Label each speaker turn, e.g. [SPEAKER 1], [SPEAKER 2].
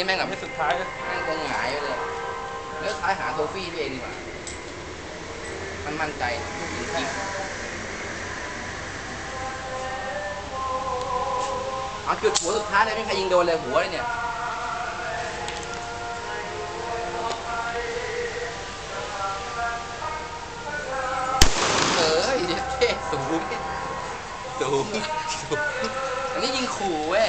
[SPEAKER 1] นี้แม่งแบบ
[SPEAKER 2] นี่สุดท้าย
[SPEAKER 1] แม่งคงหงายไปเลยแล้วท้ายหาโทฟี่ตัวเองดีกว่า มันมั่นใจลูกยิงจริงเอาจุดหัวสุดท้ายเลยไม่มีใครยิงโดนเลยหัวเลยเนี่ยเออเท่สูงสูงอัน นี่ยิงขู่เว้ย